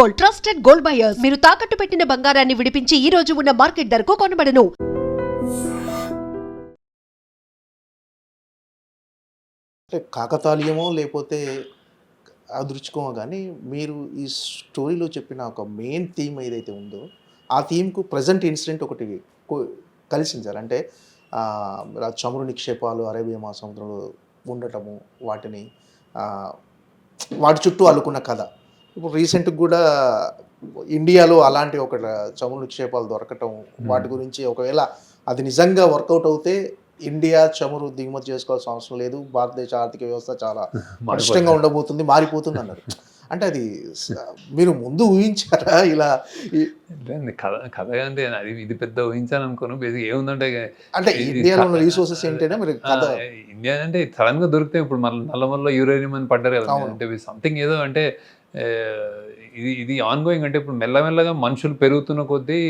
Gold trusted gold buyers. మీరు తాకట్టు పెట్టిన బంగారాన్ని విడిపించి ఈ రోజు ఉన్న మార్కెట్ ధరకు కొనబడను. కాకతాళీయమో లేకపోతే అదృచ్ఛికమో కానీ మీరు ఈ స్టోరీలో చెప్పిన ఒక మెయిన్ థీమ్ ఏదైతే ఉందో ఆ థీమ్కు ప్రజెంట్ ఇన్సిడెంట్ ఒకటి కలిసింది సార్. అంటే చమురు నిక్షేపాలు అరేబియా మహాసముద్రంలో ఉండటము వాటిని వాటి చుట్టూ అల్లుకున్న కథ. ఇప్పుడు రీసెంట్గా కూడా ఇండియాలో అలాంటి ఒక చమురు నిక్షేపాలు దొరకటం వాటి గురించి ఒకవేళ అది నిజంగా వర్కౌట్ అవుతే ఇండియా చమురు దిగుమతి చేసుకోవాల్సిన అవసరం లేదు. భారతదేశ ఆర్థిక వ్యవస్థ చాలా పటిష్టంగా ఉండబోతుంది మారిపోతుంది అన్నారు అంటే అది మీరు ముందు ఊహించారా ఇలా కథ కథ అంటే అది ఇది పెద్ద ఊహించాను అనుకోను. బేసిక్ ఏముందంటే అంటే ఇండియాలో రీసోర్సెస్ ఏంటంటే మీరు ఇండియా అంటే సడన్గా దొరికితే ఇప్పుడు మన నల్లమల్లో యూరేనియం అని పడ్డారు కదా. అంటే సంథింగ్ ఏదో అంటే ఇది ఇది ఆన్గోయింగ్ అంటే ఇప్పుడు మెల్లమెల్లగా మనుషులు పెరుగుతున్న కొద్దీ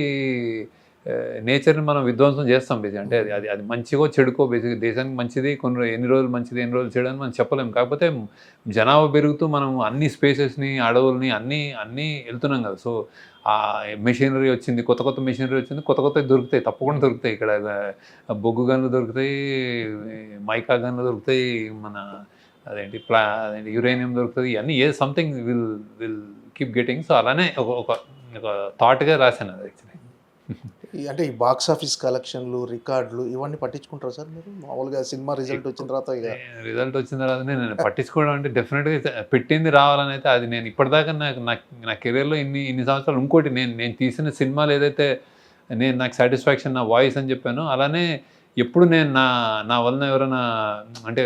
నేచర్ని మనం విధ్వంసం చేస్తాం బేసిక్ అంటే అది అది అది మంచిగో చెడుకో బేసిక్ దేశానికి మంచిది కొన్ని ఎన్ని రోజులు మంచిది ఎన్ని రోజులు చెడు అని మనం చెప్పలేము కాకపోతే జనాభా పెరుగుతూ మనం అన్ని స్పేసెస్ని అడవుల్ని అన్నీ అన్నీ వెళ్తున్నాం కదా. సో ఆ మెషినరీ వచ్చింది కొత్త కొత్త మెషినరీ వచ్చింది కొత్త కొత్త దొరుకుతాయి తప్పకుండా దొరుకుతాయి. ఇక్కడ బొగ్గు గన్లు దొరుకుతాయి మైకా గన్లు దొరుకుతాయి మన అదేంటి ప్లా అదేంటి యురేనియం దొరుకుతుంది ఇవన్నీ a something will will keep getting so అలానే ఒక ఒక థాట్గా రాశాను అది యాక్చువల్లీ అంటే ఈ బాక్స్ ఆఫీస్ కలెక్షన్లు రికార్డులు ఇవన్నీ పట్టించుకుంటారా సార్ మీరు? మామూలుగా సినిమా రిజల్ట్ వచ్చిన తర్వాత ఇక. రిజల్ట్ వచ్చిన తర్వాత నేను పట్టించుకోవడం అంటే డెఫినెట్గా పెట్టింది రావాలని అయితే అది నేను ఇప్పటిదాకా నాకు నా నా కెరీర్లో ఇన్ని ఇన్ని సంవత్సరాలు ఇంకోటి నేను నేను తీసిన సినిమాలు ఏదైతే నేను నాకు సాటిస్ఫాక్షన్ నా వాయిస్ అని చెప్పాను అలానే ఎప్పుడు నేను నా నా వలన ఎవరైనా అంటే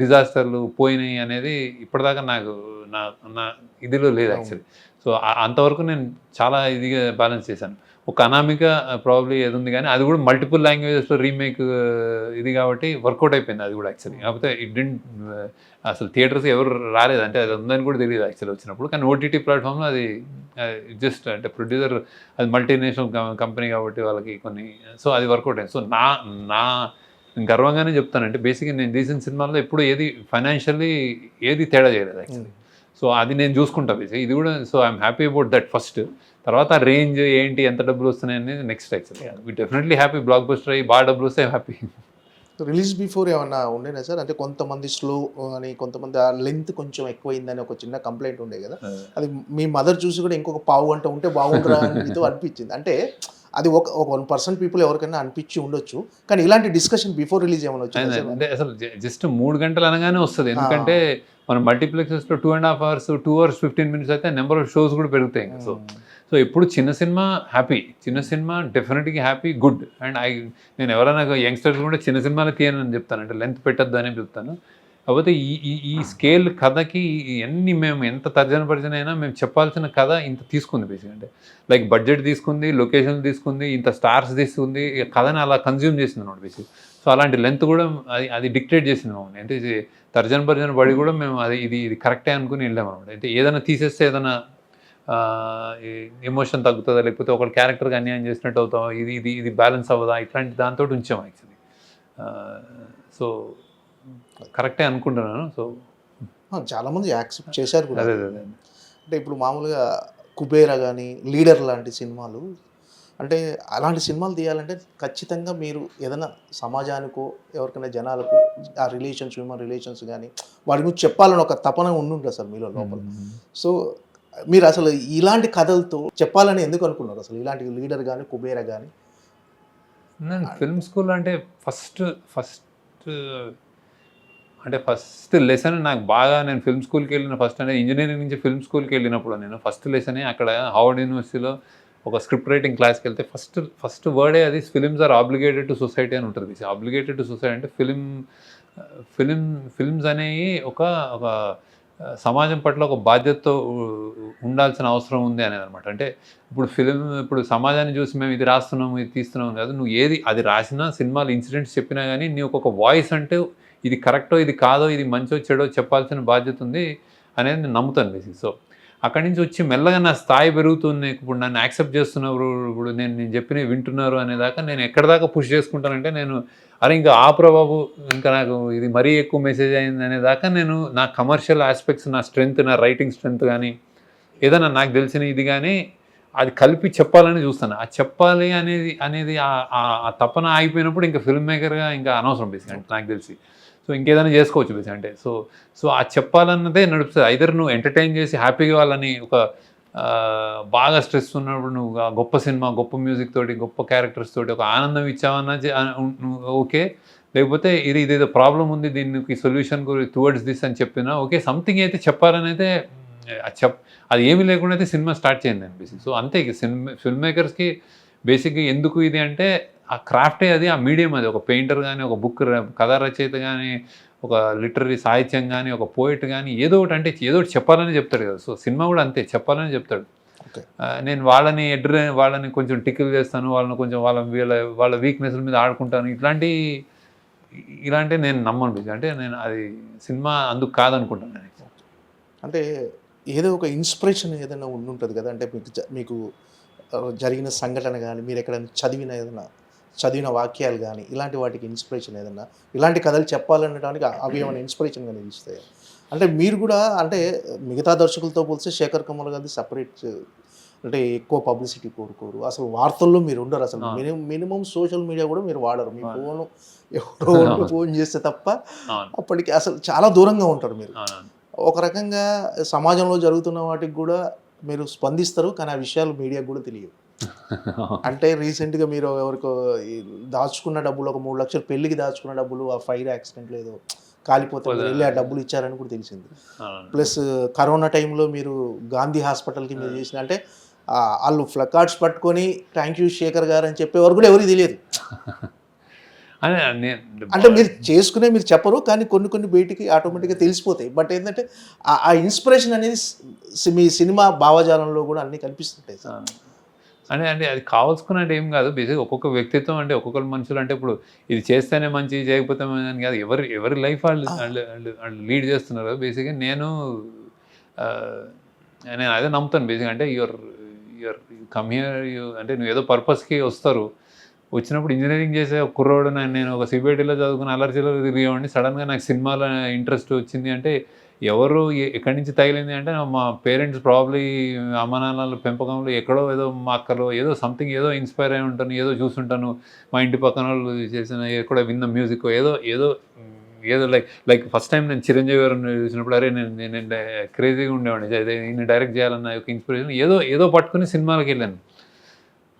డిజాస్టర్లు పోయినాయి అనేది ఇప్పటిదాకా నాకు నా నా ఇదిలో లేదు యాక్చువల్లీ సో అంతవరకు నేను చాలా ఇదిగా బ్యాలెన్స్ చేశాను. ఒక అనామిక ప్రాబ్లీ ఏది ఉంది కానీ అది కూడా మల్టిపుల్ లాంగ్వేజెస్లో రీమేక్ ఇది కాబట్టి వర్కౌట్ అయిపోయింది అది కూడా యాక్చువల్లీ కాకపోతే ఇట్ డింట్ అసలు థియేటర్స్ ఎవరు రాలేదు. అంటే అది ఉందని కూడా తెలియదు యాక్చువల్లీ వచ్చినప్పుడు. కానీ ఓటీటీ ప్లాట్ఫామ్లో అది జస్ట్ అంటే ప్రొడ్యూసర్ అది మల్టీనేషనల్ కంపెనీ కాబట్టి వాళ్ళకి కొన్ని సో అది వర్కౌట్ అయింది. సో నా నా గర్వంగానే చెప్తానంటే బేసిక్గా నేను తీసిన సినిమాల్లో ఎప్పుడు ఏది ఫైనాన్షియల్లీ ఏది తేడా చేయలేదు యాక్చువల్లీ సో అది నేను చూసుకుంటా బేసిక్ ఇది కూడా so I'm happy about that first తర్వాత రేంజ్ ఏంటి ఎంత డబ్బులు వస్తున్నాయి అనేది next actually definitely happy blockbuster అయ్యి బాగా డబ్బులు వస్తే హ్యాపీ రిలీజ్ బిఫోర్ ఏమన్నా ఉండేనా సార్? అంటే కొంతమంది స్లో అని కొంతమంది ఆ లెంత్ కొంచెం ఎక్కువైందని ఒక చిన్న కంప్లైంట్ ఉండే కదా? అది మీ మదర్ చూసి కూడా ఇంకొక పావు గంట ఉంటే బాగుంటుందా అని మీతో అనిపించింది. అంటే అది ఒక ఒక వన్ పర్సెంట్ పీపుల్ ఎవరికైనా అనిపించి ఉండొచ్చు. కానీ ఇలాంటి డిస్కషన్ బిఫోర్ రిలీజ్ ఏమైనా వచ్చిందా? అంటే అసలు జస్ట్ మూడు గంటలు అనగానే వస్తుంది. ఎందుకంటే మనం మల్టీప్లెక్సెస్లో two and half hours two hours fifteen minutes అయితే నెంబర్ ఆఫ్ షోస్ కూడా పెరుగుతాయి సో సో ఎప్పుడు చిన్న సినిమా హ్యాపీ. చిన్న సినిమా డెఫినెట్గా హ్యాపీ గుడ్. అండ్ ఐ నేను ఎవరైనా యంగ్స్టర్స్ కూడా చిన్న సినిమాలు తీయనని చెప్తాను. అంటే లెంత్ పెట్టద్దు అని చెప్తాను. కాకపోతే ఈ ఈ ఈ స్కేల్ కథకి ఎన్ని మేము ఎంత తర్జన పరిచయం అయినా మేము చెప్పాల్సిన కథ ఇంత తీసుకుంది బేసిక్ అంటే లైక్ బడ్జెట్ తీసుకుంది లొకేషన్ తీసుకుంది ఇంత స్టార్స్ తీసుకుంది కథని అలా కన్జ్యూమ్ చేసింది అనమాట బేసిక్ సో అలాంటి లెంత్ కూడా అది అది డిక్టేట్ చేసింది మమ్మల్ని అంటే ఇది తర్జన భర్జన పడి కూడా మేము అది ఇది ఇది కరెక్టే అనుకుని వెళ్ళాం అనమాట. అంటే ఏదైనా తీసేస్తే ఏదైనా ఎమోషన్ తగ్గుతుందా? లేకపోతే ఒక క్యారెక్టర్కి అన్యాయం చేసినట్టు అవుతాం ఇది ఇది ఇది బ్యాలెన్స్ అవ్వదా? ఇట్లాంటి దాంతో ఉంచాం యాక్చువల్లీ సో కరెక్టే అనుకుంటున్నాను. సో ఆ, చాలా మంది యాక్సెప్ట్ చేశారు కూడా. అదే అదే అదే. అంటే ఇప్పుడు మామూలుగా కుబేరా కానీ లీడర్ లాంటి సినిమాలు అంటే అలాంటి సినిమాలు తీయాలంటే ఖచ్చితంగా మీరు ఏదైనా సమాజానికో ఎవరికైనా జనాలకు ఆ రిలేషన్స్ హ్యూమన్ రిలేషన్స్ కానీ వాటి గురించి చెప్పాలని ఒక తపన ఉండుంటుంది సార్ మీలో లోపల. సో మీరు అసలు ఇలాంటి కథలతో చెప్పాలని ఎందుకు అనుకున్నారు? అసలు ఇలాంటి లీడర్ కానీ కుబేర కానీ ఫిల్మ్ స్కూల్ అంటే ఫస్ట్ ఫస్ట్ అంటే ఫస్ట్ లెసన్ నాకు బాగా నేను ఫిల్మ్ స్కూల్కి వెళ్ళిన ఫస్ట్ అంటే ఇంజనీరింగ్ నుంచి ఫిల్మ్ స్కూల్కి వెళ్ళినప్పుడు నేను ఫస్ట్ లెసనే అక్కడ హార్వర్డ్ యూనివర్సిటీలో ఒక స్క్రిప్ట్ రైటింగ్ క్లాస్కి వెళ్తే ఫస్ట్ ఫస్ట్ వర్డే అది films are obligated to society అని ఉంటుంది. ఆబ్లిగేటెడ్ టు సొసైటీ అంటే ఫిలిం ఫిలిం ఫిల్మ్స్ అనేవి ఒక ఒక సమాజం పట్ల ఒక బాధ్యతతో ఉండాల్సిన అవసరం ఉంది అనేది అనమాట అంటే ఇప్పుడు ఫిలిం ఇప్పుడు సమాజాన్ని చూసి మేము ఇది రాస్తున్నాము ఇది తీస్తున్నాము కాదు నువ్వు ఏది అది రాసినా సినిమాలు ఇన్సిడెంట్స్ చెప్పినా కానీ నీకు ఒక వాయిస్ అంటే ఇది కరెక్టో ఇది కాదో ఇది మంచో చెడో చెప్పాల్సిన బాధ్యత ఉంది అనేది నేను నమ్ముతాను బేసిక్ సో అక్కడి నుంచి వచ్చి మెల్లగా నా స్థాయి పెరుగుతుంది. ఇప్పుడు నన్ను యాక్సెప్ట్ చేస్తున్నారు ఇప్పుడు నేను నేను చెప్పినవి వింటున్నారు అనేదాకా నేను ఎక్కడ దాకా పుష్ చేసుకుంటానంటే నేను అరే ఇంకా ఆ బాబు ఇంకా నాకు ఇది మరీ ఎక్కువ మెసేజ్ అయింది అనేదాకా నేను నా కమర్షియల్ ఆస్పెక్ట్స్ నా స్ట్రెంగ్త్ నా రైటింగ్ స్ట్రెంగ్త్ కానీ ఏదైనా నాకు తెలిసిన ఇది కానీ అది కలిపి చెప్పాలని చూస్తాను. ఆ చెప్పాలి అనేది అనేది ఆ- తపన ఆగిపోయినప్పుడు ఇంకా ఫిల్మ్ మేకర్గా ఇంకా అనవసరం బేసిక్ నాకు తెలిసి. సో ఇంకేదైనా చేసుకోవచ్చు బేసిక్ అంటే. సో సో ఆ చెప్పాలన్నదే నడుపుతుంది. ఐదర్ నువ్వు ఎంటర్టైన్ చేసి హ్యాపీగా వాళ్ళని ఒక బాగా స్ట్రెస్ ఉన్నప్పుడు నువ్వు ఆ గొప్ప సినిమా గొప్ప మ్యూజిక్ తోటి గొప్ప క్యారెక్టర్స్ తోటి ఒక ఆనందం ఇచ్చావన్నా ఓకే లేకపోతే ఇది ఇదేదో ప్రాబ్లం ఉంది దీనికి సొల్యూషన్ టువర్డ్స్ దిస్ అని చెప్పినా ఓకే సంథింగ్ అయితే చెప్పాలని అయితే అది చెప్ అది ఏమీ లేకుండా అయితే సినిమా స్టార్ట్ చేయండి అనిపిస్తుంది సో అంతే ఇక. సినిమా ఫిల్మ్ మేకర్స్కి బేసిక్గా ఎందుకు ఇది అంటే ఆ క్రాఫ్టే అది ఆ మీడియం అది. ఒక పెయింటర్ కానీ ఒక బుక్ కథా రచయిత కానీ ఒక లిటరీ సాహిత్యం కానీ ఒక పోయిట్ కానీ ఏదో ఒకటి అంటే ఏదో ఒకటి చెప్పాలని చెప్తాడు కదా. సో సినిమా కూడా అంతే చెప్పాలని చెప్తాడు. నేను వాళ్ళని ఎడ్ర వాళ్ళని కొంచెం టికిల్ చేస్తాను వాళ్ళని కొంచెం వాళ్ళ వీళ్ళ వాళ్ళ వీక్నెస్ల మీద ఆడుకుంటాను. ఇట్లాంటి ఇలాంటి నేను నమ్మను. అంటే నేను అది సినిమా అందుకు కాదనుకుంటాను నేను. అంటే ఏదో ఒక ఇన్స్పిరేషన్ ఏదైనా ఉండుంటుంది కదా. అంటే మీకు మీకు జరిగిన సంఘటన కానీ మీరు ఎక్కడైనా చదివిన ఏదైనా చదివిన వాక్యాలు కానీ ఇలాంటి వాటికి ఇన్స్పిరేషన్ ఏదైనా ఇలాంటి కథలు చెప్పాలనడానికి అవి ఏమైనా ఇన్స్పిరేషన్గా నిలుస్తాయి అంటే మీరు కూడా అంటే మిగతా దర్శకులతో పోలిస్తే శేఖర్ కమల్ గారి సపరేట్ అంటే ఎక్కువ పబ్లిసిటీ కోరుకోరు. అసలు వార్తల్లో మీరు ఉండరు అసలు. మినిమం మినిమం సోషల్ మీడియా కూడా మీరు వాడరు. మీ. ఫోన్ ఎవరో. ఫోన్ చేస్తే తప్ప అప్పటికి అసలు చాలా దూరంగా ఉంటారు మీరు. ఒక రకంగా సమాజంలో జరుగుతున్న వాటికి కూడా మీరు స్పందిస్తారు కానీ ఆ విషయాలు మీడియాకు కూడా తెలియదు అంటే రీసెంట్గా మీరు ఎవరికో దాచుకున్న డబ్బులు ఒక మూడు లక్షలు పెళ్ళికి దాచుకున్న డబ్బులు ఆ ఫైర్ యాక్సిడెంట్ లేదో కాలిపోతే వెళ్ళి ఆ డబ్బులు ఇచ్చారని కూడా తెలిసింది. ప్లస్ కరోనా టైంలో మీరు గాంధీ హాస్పిటల్కి మీరు చేసిన అంటే వాళ్ళు ఫ్లకార్డ్స్ పట్టుకొని థ్యాంక్ యూ శేఖర్ గారు అని చెప్పేవారు కూడా ఎవరికి తెలియదు. అదే నేను అంటే మీరు చేసుకునే మీరు చెప్పరు కానీ కొన్ని కొన్ని బయటికి ఆటోమేటిక్గా తెలిసిపోతాయి. బట్ ఏంటంటే ఆ- ఇన్స్పిరేషన్ అనేది మీ సినిమా భావజాలంలో కూడా అన్నీ కనిపిస్తుంటాయి సార్. ఆ. అంటే అంటే అది కావాల్సుకున్నట్టు ఏం కాదు. బేసిక్ ఒక్కొక్క వ్యక్తిత్వం అంటే ఒక్కొక్కరు మనుషులు అంటే ఇప్పుడు ఇది చేస్తేనే మంచి చేయకపోతే అని కాదు. ఎవరి ఎవరి లైఫ్ వాళ్ళు వాళ్ళు లీడ్ చేస్తున్నారు. బేసిక్గా నేను నేను అదే నమ్ముతాను. బేసిక్ అంటే your your come here you అంటే నువ్వు ఏదో పర్పస్కి వస్తారు. వచ్చినప్పుడు ఇంజనీరింగ్ చేసే ఒక కుర్రోడు నేను నేను ఒక సిబిఐటీలో చదువుకుని అలర్జీలో తిరిగేవాడిని. సడన్గా నాకు సినిమాలో ఇంట్రెస్ట్ వచ్చింది అంటే ఎవరు ఎక్కడి నుంచి తగిలింది అంటే మా పేరెంట్స్ ప్రాబ్లీ అమ్మనాన్నల పెంపకంలో ఎక్కడో ఏదో మా అక్కలో ఏదో సంథింగ్ ఏదో ఇన్స్పైర్ అయి ఉంటాను ఏదో చూసుంటాను. మా ఇంటి పక్కన వాళ్ళు చేసిన ఎక్కడో విన్న మ్యూజిక్ ఏదో ఏదో ఏదో లైక్ లైక్ ఫస్ట్ టైం నేను చిరంజీవి గారు చూసినప్పుడు అరే నేను నేను క్రేజీగా ఉండేవాడిని. నేను డైరెక్ట్ చేయాలన్న ఒక ఇన్స్పిరేషన్ ఏదో ఏదో పట్టుకుని సినిమాలకు వెళ్ళాను.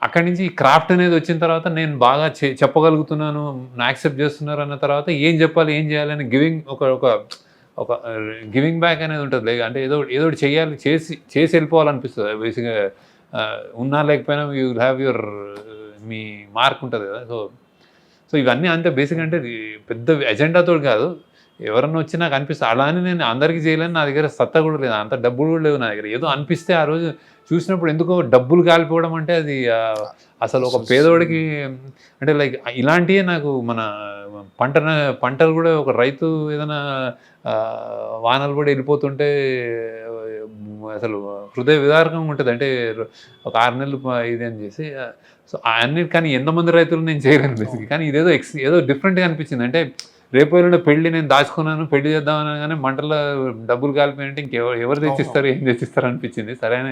అక్కడి నుంచి ఈ క్రాఫ్ట్ అనేది వచ్చిన తర్వాత నేను బాగా చె- చెప్పగలుగుతున్నాను నా యాక్సెప్ట్ చేస్తున్నారు అన్న తర్వాత ఏం చెప్పాలి ఏం చేయాలని గివింగ్ ఒక ఒక ఒక గివింగ్ బ్యాక్ అనేది ఉంటుంది. లేదు అంటే ఏదో ఏదో చేయాలి చేసి చేసి వెళ్ళిపోవాలనిపిస్తుంది. బేసిక్గా ఉన్నా లేకపోయినా యూ హ్యావ్ యువర్ మీ మార్క్ ఉంటుంది కదా. సో సో ఇవన్నీ అంతే. బేసిక్ అంటే పెద్ద ఎజెండాతో కాదు. ఎవరన్నా వచ్చి నాకు అనిపిస్తుంది అలా అని నేను అందరికీ చేయలేను నా దగ్గర సత్తా కూడా లేదు అంత డబ్బులు కూడా లేవు నా దగ్గర. ఏదో అనిపిస్తే ఆ రోజు చూసినప్పుడు ఎందుకో డబ్బులు కాలిపోవడం అంటే అది అసలు ఒక పేదోడికి అంటే లైక్ ఇలాంటివే నాకు మన పంట పంటలు కూడా ఒక రైతు ఏదైనా వానలు కూడా వెళ్ళిపోతుంటే అసలు హృదయ విదారకంగా ఉంటుంది. అంటే ఒక ఆరు నెలలు ఇది అని చేసి సో అన్ని కానీ ఎంతమంది రైతులు నేను చేయలేను బేసిక్ కానీ ఇదేదో ఎక్స్ ఏదో డిఫరెంట్గా అనిపించింది. అంటే రేపు ఎల్లుండి పెళ్ళి నేను దాచుకున్నాను పెళ్ళి చేద్దామని కానీ మంటల్లో డబ్బులు కాలిపోయింటే ఇంకెవరు ఎవరు తెచ్చిస్తారు ఏం తెచ్చిస్తారు అనిపించింది. సరైన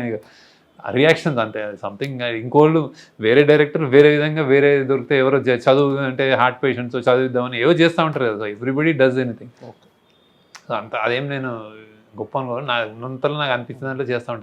రియాక్షన్స్ అంతే. సంథింగ్ ఇంకోళ్ళు వేరే డైరెక్టర్ వేరే విధంగా వేరే దొరికితే ఎవరో చదువు అంటే హార్ట్ పేషెంట్స్ చదివిద్దామని ఏవో చేస్తూ ఉంటారు కదా. ఎవ్రీబడి డస్ ఎనీథింగ్ సో అంత అదేం నేను గొప్ప అనుకోను. నా ఉన్నంతలో నాకు అనిపించిన దాంట్లో చేస్తూ ఉంటాను